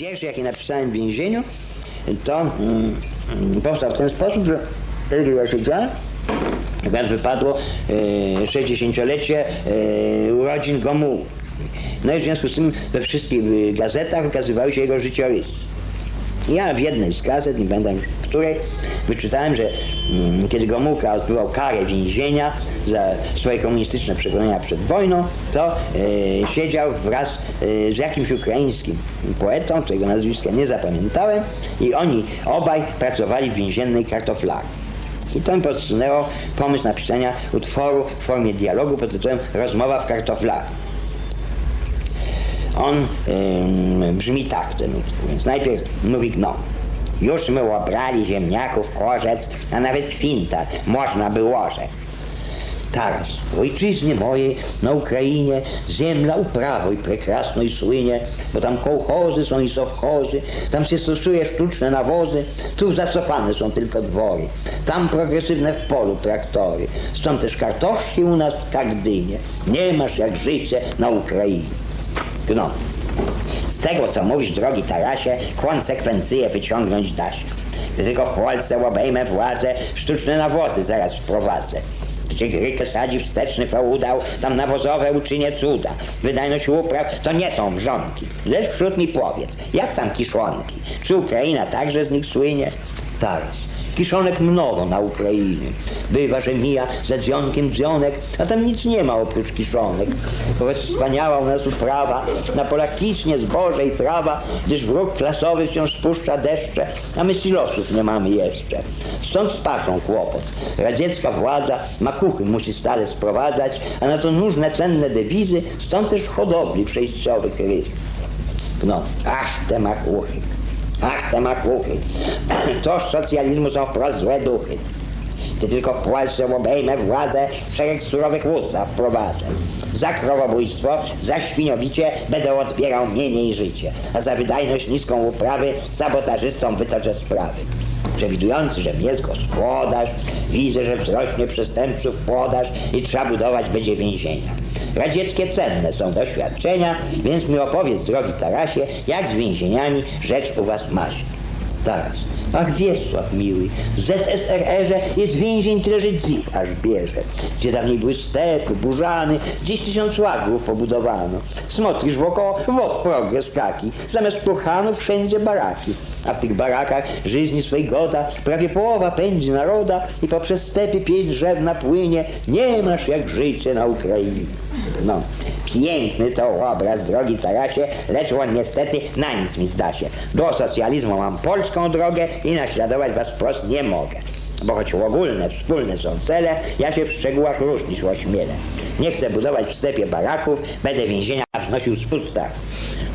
Pierwszy, jaki napisałem w więzieniu, to mm, mm, powstał w ten sposób, że wtedy ja siedziałem, akurat wypadło e, 60-lecie e, urodzin Gomułki. No i w związku z tym we wszystkich e, gazetach ukazywały się jego życiorysy. Ja w jednej z gazet, nie będę już której, wyczytałem, że mm, kiedy Gomułka odbywał karę więzienia za swoje komunistyczne przekonania przed wojną, to e, siedział wraz e, z jakimś ukraińskim poetą, którego nazwiska nie zapamiętałem i oni obaj pracowali w więziennej kartoflarni. I to mi podsunęło pomysł napisania utworu w formie dialogu pod tytułem Rozmowa w kartoflarni. On brzmi tak, ten utwór. Więc najpierw mówi no. Już my obrali ziemniaków korzec, a nawet kwinta można było rzec. Teraz w ojczyźnie mojej na Ukrainie ziemia uprawo i prekrasno i słynie, bo tam kołchozy są i sowchozy, tam się stosuje sztuczne nawozy, tu zacofane są tylko dwory, tam progresywne w polu traktory, są też kartoszki u nas jak dynie, nie masz jak życie na Ukrainie. No. Z tego, co mówisz, drogi Tarasie, konsekwencje wyciągnąć da się. Gdy tylko w Polsce obejmę władzę, sztuczne nawozy zaraz wprowadzę. Gdzie Grykę sadzi wsteczny feudał, tam nawozowe uczynię cuda. Wydajność upraw to nie są mrzonki. Lecz wśród mi powiedz, jak tam kiszonki? Czy Ukraina także z nich słynie? Taras. Kiszonek mnogo na Ukrainie. Bywa, że mija za dzionkiem dzionek, a tam nic nie ma oprócz kiszonek. Wobec wspaniała u nas uprawa, na polach zboże i trawa, gdyż wróg klasowy wciąż spuszcza deszcze, a my silosów nie mamy jeszcze. Stąd z paszą kłopot. Radziecka władza makuchy musi stale sprowadzać, a na to różne cenne dewizy, stąd też hodowli przejściowy kryz. No, ach, te makuchy. Ach, te makuchy. To z socjalizmu są wprost złe duchy. Gdy tylko w Polsce obejmę władzę, szereg surowych ustaw wprowadzę. Za krowobójstwo, za świniobicie będę odbierał mienie i życie, a za wydajność niską uprawy sabotażystom wytoczę sprawy. Przewidujący, że jest gospodarz, widzę, że wzrośnie przestępców podaż i trzeba budować będzie więzienia. Radzieckie cenne są doświadczenia, więc mi opowiedz, drogi Tarasie, jak z więzieniami rzecz u was masz. Taras. Ach, Wiesław miły, ZSRR-ze jest więzień tyle, że dziw aż bierze. Gdzie dawniej były stepy, burzany, gdzieś tysiąc łagów pobudowano. Smotrisz wokoło, wod progres kaki. Zamiast kurhanów wszędzie baraki. A w tych barakach żyzni swej goda prawie połowa pędzi naroda i poprzez stepy pieśń drzewna płynie. Nie masz jak życie na Ukrainie. No, piękny to obraz, drogi Tarasie, lecz on niestety na nic mi zda się. Do socjalizmu mam polską drogę i naśladować was wprost nie mogę. Bo choć ogólne, wspólne są cele, ja się w szczegółach różnić ośmielę. Nie chcę budować w stepie baraków, będę więzienia wznosił z pustach.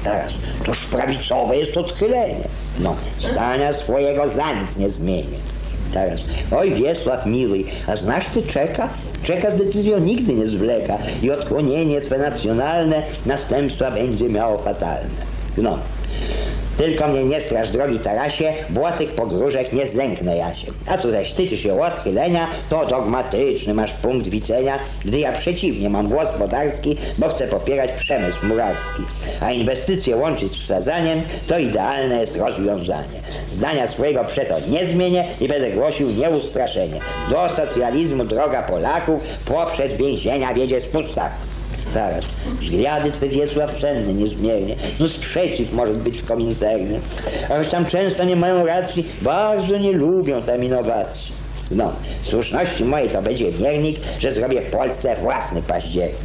Teraz, toż prawicowe jest odchylenie. No, zdania swojego za nic nie zmienię. Teraz, oj Wiesław miły, a znasz ty Czeka? Czeka z decyzją nigdy nie zwleka i odklonienie twe nacjonalne następstwa będzie miało fatalne. No, tylko mnie nie straż, drogi Tarasie, błotych pogróżek nie zlęknę ja się. A co zaś tyczy się odchylenia, to dogmatyczny masz punkt widzenia, gdy ja przeciwnie mam gospodarski, bo chcę popierać przemysł murarski. A inwestycje łączyć z wsadzaniem, to idealne jest rozwiązanie. Zdania swojego przeto nie zmienię i będę głosił nieustraszenie. Do socjalizmu droga Polaków poprzez więzienia wiedzie z pustaków. Teraz, względy Twe Wiesław cenny niezmiernie, no sprzeciw może być w kominternie, a tam często nie mają racji, bardzo nie lubią tam innowacji. No, słuszności mojej to będzie miernik, że zrobię Polsce własny październik.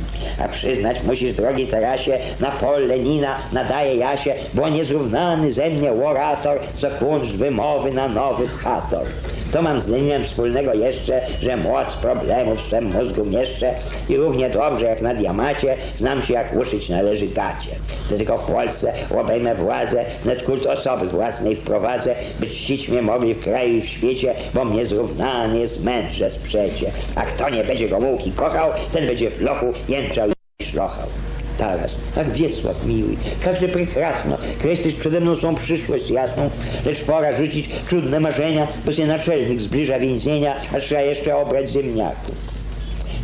A przyznać musisz, drogi Tarasie, na pol Lenina nadaje Jasie, bo niezrównany ze mnie orator, co kunszt wymowy na nowy chator. To mam z Leninem wspólnego jeszcze, że moc problemów w swym mózgu mieszczę i równie dobrze jak na diamacie znam się jak uszyć należy gacie. Gdy tylko w Polsce obejmę władzę, net kult osoby własnej wprowadzę, by czcić mnie mogli w kraju i w świecie, bo mnie zrównany jest mędrzec przecie. A kto nie będzie Gomułki kochał, ten będzie w lochu jęczał i szlochał. Teraz, ach Wiesław miły, każdy prekrasno, kreślić przede mną swą przyszłość jasną, lecz pora rzucić trudne marzenia, bo się naczelnik zbliża więzienia, a trzeba jeszcze obrać ziemniaków.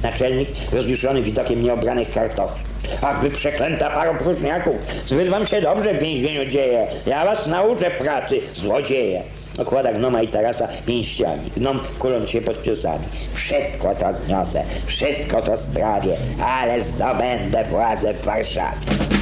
Naczelnik, rozjuszony widokiem nieobranych kartofli. Ach, wy przeklęta paro próżniaków, zbyt wam się dobrze w więzieniu dzieje. Ja was nauczę pracy, złodzieje. Okłada gnoma i tarasa pięściami, gnom kuląc się pod ciosami. Wszystko to zniosę, wszystko to strawię, ale zdobędę władzę w Warszawie.